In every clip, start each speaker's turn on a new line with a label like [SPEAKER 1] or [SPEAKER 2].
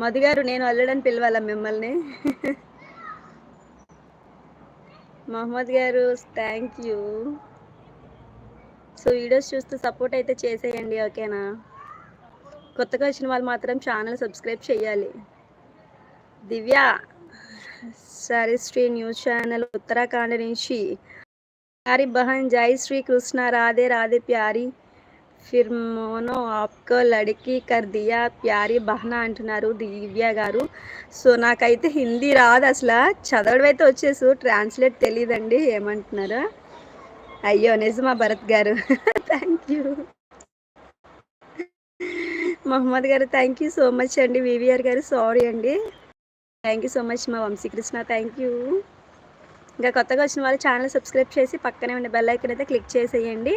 [SPEAKER 1] మధు గారు నేను అల్లుడని పిలవాలా మిమ్మల్ని? Mohammed garu thank you so videos చూస్తూ సపోర్ట్ అయితే చేసేయండి ఓకేనా? కొత్తగా వచ్చిన వాళ్ళు మాత్రం ఛానల్ సబ్స్క్రైబ్ చేయాలి దివ్య సరే శ్రీ న్యూస్ ఛానల్ ఉత్తరాఖండ్ నుంచి. ప్యారీ బహన్ జై శ్రీ కృష్ణ రాధే రాధే ప్యారీ. ఫిర్ మోనో ఆప్కో లడికి కర్ దియా ప్యారీ బహనా అంటున్నారు దివ్య గారు సో నాకైతే హిందీ రాదు అసలు చదవడం అయితే వచ్చేసు ట్రాన్స్లేట్ తెలియదండి ఏమంటున్నారు అయ్యో నిజమా భరత్ గారు థ్యాంక్ యూ మహమ్మద్ గారు థ్యాంక్ యూ సో మచ్ అండి వివిఆర్ గారు సారీ అండి థ్యాంక్ యూ సో మచ్ మా వంశీకృష్ణ థ్యాంక్ యూ ఇంకా కొత్తగా వచ్చిన వాళ్ళు ఛానల్ సబ్స్క్రైబ్ చేసి పక్కనే ఉండే బెల్ ఐకన్ అయితే క్లిక్ చేసేయండి।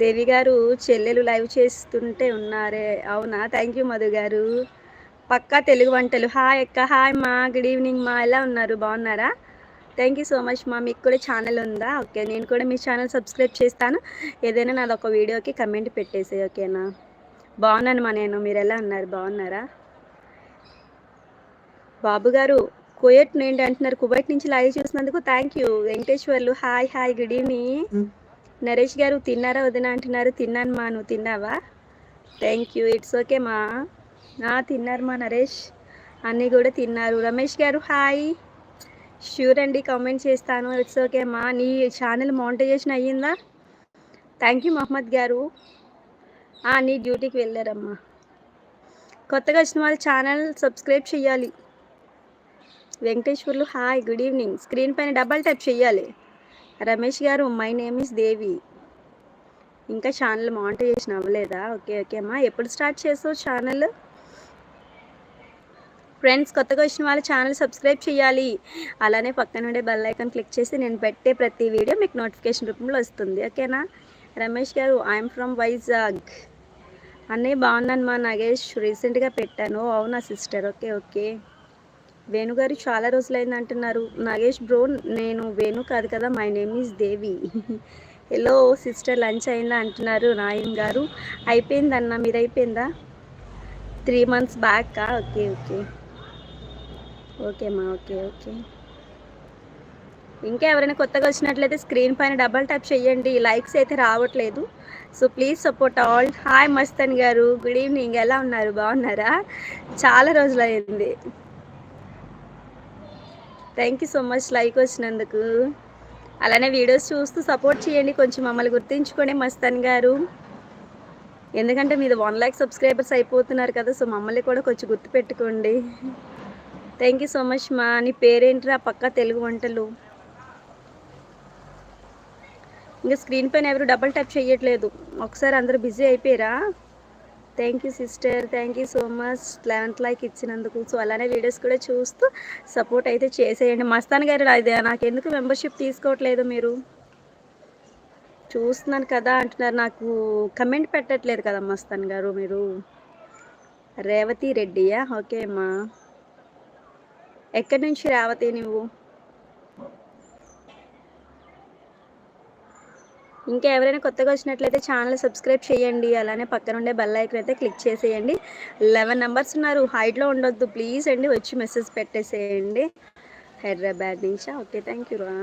[SPEAKER 1] దేవి గారు చెల్లెలు లైవ్ చేస్తుంటే ఉన్నారే. అవునా? థ్యాంక్ యూ మధు గారు. పక్కా తెలుగు వంటలు. హాయ్ అక్క. హాయ్ మా. గుడ్ ఈవినింగ్ మా. ఎలా ఉన్నారు? బాగున్నారా? థ్యాంక్ యూ సో మచ్ మా. మీకు కూడా ఛానల్ ఉందా? ఓకే నేను కూడా మీ ఛానల్ సబ్స్క్రైబ్ చేస్తాను. ఏదైనా నాది ఒక వీడియోకి కమెంట్ పెట్టేసే ఓకేనా బాగున్నాను మా నేను. మీరు ఎలా ఉన్నారు? బాగున్నారా? బాబు గారు కువైట్ ఏంటి అంటున్నారు కువైట్ నుంచి లైవ్ చూసినందుకు thank you Venkateswarlu hi hi good evening Naresh garu తిన్నారా వదిన? అంటున్నారు. తిన్నాను మా నువ్వు తిన్నావా? థ్యాంక్ యూ ఇట్స్ ఓకే మా. తిన్నారు మా నరేష్. అన్నీ కూడా తిన్నారు. రమేష్ గారు హాయ్ షూర్ అండి కామెంట్ చేస్తాను. ఇట్స్ ఓకే మా. నీ ఛానల్ మౌంటైజేషన్ అయ్యిందా? థ్యాంక్ యూ మహమ్మద్ గారు. నీ డ్యూటీకి వెళ్ళారమ్మా. కొత్తగా వచ్చిన వాళ్ళు ఛానల్ సబ్స్క్రైబ్ చేయాలి Venkateswarlu hi good evening screen పైన డబల్ టైప్ చేయాలి Ramesh garu my name is Devi. ఇంకా ఛానల్ మానిటైజేషన్ అవ్వలేదా? ఓకే ఓకే అమ్మా. ఎప్పుడు స్టార్ట్ చేసావు ఛానల్? ఫ్రెండ్స్ కొత్తగా వచ్చిన వాళ్ళ ఛానల్ సబ్స్క్రైబ్ చేయాలి. అలానే పక్కన ఉండే బెల్ ఐకాన్ క్లిక్ చేసి నేను పెట్టే ప్రతి వీడియో మీకు నోటిఫికేషన్ రూపంలో వస్తుంది. ఓకేనా? రమేష్ గారు ఐఎమ్ ఫ్రమ్ వైజాగ్. అన్నీ బాగున్నాను మా నాగేష్. రీసెంట్గా పెట్టాను. అవునా సిస్టర్? Okay okay. వేణుగారు చాలా రోజులైంది అంటున్నారు. నాగేష్ బ్రో నేను వేణు కాదు కదా my name is Devi. Hello sister lunch అయిందా అంటున్నారు నాయన్ గారు. అయిపోయిందన్న మీరు అయిపోయిందా three months back? Okay okay. Okay okay okay. ఇంకా ఎవరైనా కొత్తగా వచ్చినట్లయితే స్క్రీన్ పైన డబల్ ట్యాప్ చేయండి. లైక్స్ అయితే రావట్లేదు. So please support all. Hi Mastan garu good evening. ఎలా ఉన్నారు? బాగున్నారా? చాలా రోజులైంది. Thank you so much like వచ్చినందుకు. అలానే వీడియోస్ చూస్తూ సపోర్ట్ చేయండి. కొంచెం మమ్మల్ని గుర్తించుకొని మస్తాన్ గారు. ఎందుకంటే మీరు వన్ ల్యాక్ సబ్స్క్రైబర్స్ అయిపోతున్నారు కదా సో మమ్మల్ని కూడా కొంచెం గుర్తుపెట్టుకోండి థ్యాంక్ యూ సో మచ్ మా. నీ పేరేంటిరా? పక్క తెలుగు వంటలు. ఇంకా స్క్రీన్ పైన ఎవరు డబల్ ట్యాప్ చేయట్లేదు. ఒకసారి అందరూ బిజీ అయిపోయారా? Thank you sister thank you so much eleventh like ఇచ్చినందుకు. సో అలానే వీడియోస్ కూడా చూస్తూ సపోర్ట్ అయితే చేసేయండి. మస్తాన్ గారు అదే నాకెందుకు మెంబర్షిప్ తీసుకోవట్లేదు మీరు? చూస్తున్నాను కదా అంటున్నారు. నాకు కమెంట్ పెట్టట్లేదు కదా మస్తాన్ గారు మీరు? రేవతి రెడ్డియా? ఓకే అమ్మా. ఎక్కడి నుంచి రేవతి నువ్వు? ఇంకా ఎవరైనా కొత్తగా వచ్చినట్లయితే ఛానల్ సబ్స్క్రైబ్ చేయండి. అలానే పక్కన ఉండే బెల్ ఐకన్ అయితే క్లిక్ చేసేయండి. లెవెన్ నెంబర్స్ ఉన్నారు. హైట్లో ఉండొద్దు. ప్లీజ్ అండి వచ్చి మెసేజ్ పెట్టేసేయండి. హైదరాబాద్ నుంచా? ఓకే థ్యాంక్ యూ రా.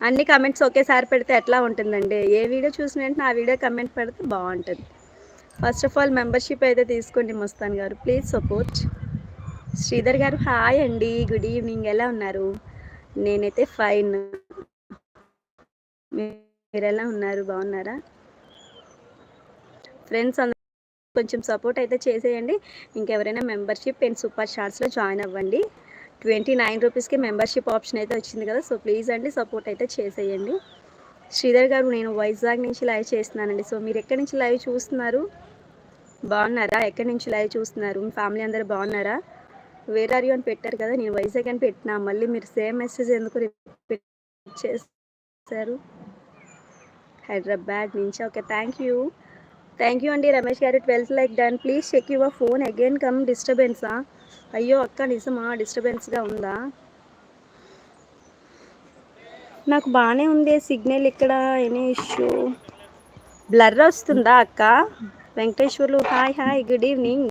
[SPEAKER 1] అన్ని కమెంట్స్ ఒకేసారి పెడితే ఎట్లా ఉంటుందండి? ఏ వీడియో చూసిన వెంటనే ఆ వీడియో కమెంట్ పెడితే బాగుంటుంది. ఫస్ట్ ఆఫ్ ఆల్ మెంబర్షిప్ అయితే తీసుకోండి మస్తాన్ గారు. ప్లీజ్ సపోర్ట్ శ్రీధర్ గారు హాయ్ అండి. గుడ్ ఈవినింగ్ ఎలా ఉన్నారు? నేనైతే ఫైన్ మీరెలా ఉన్నారు? బాగున్నారా? ఫ్రెండ్స్ అందరూ కొంచెం సపోర్ట్ అయితే చేసేయండి. ఇంకెవరైనా మెంబర్షిప్ అండ్ సూపర్ షార్ట్స్లో జాయిన్ అవ్వండి. ట్వంటీ నైన్ రూపీస్కి మెంబర్షిప్ ఆప్షన్ అయితే వచ్చింది కదా సో ప్లీజ్ అండి సపోర్ట్ అయితే చేసేయండి. శ్రీధర్ గారు నేను వైజాగ్ నుంచి లైవ్ చేస్తున్నానండి. సో మీరు ఎక్కడి నుంచి లైవ్ చూస్తున్నారు? బాగున్నారా? ఎక్కడి నుంచి లైవ్ చూస్తున్నారు? మీ ఫ్యామిలీ అందరూ బాగున్నారా? వేర్ ఆర్ యూ అని పెట్టారు కదా నేను వైజాగ్ అని పెట్టినా మళ్ళీ మీరు సేమ్ మెసేజ్ ఎందుకు రిపీట్ చేశారు? హైదరాబాద్ నుంచి. Okay thank you thank you అండి Ramesh garu. Twelfth like done please check your phone again come డిస్టర్బెన్సా అయ్యో అక్క నిజమా? డిస్టర్బెన్స్గా ఉందా? నాకు బాగానే ఉంది. సిగ్నల్ ఇక్కడ ఎనీ ఇష్యూ బ్లర్ వస్తుందా అక్క? Venkateswarlu hi hi good evening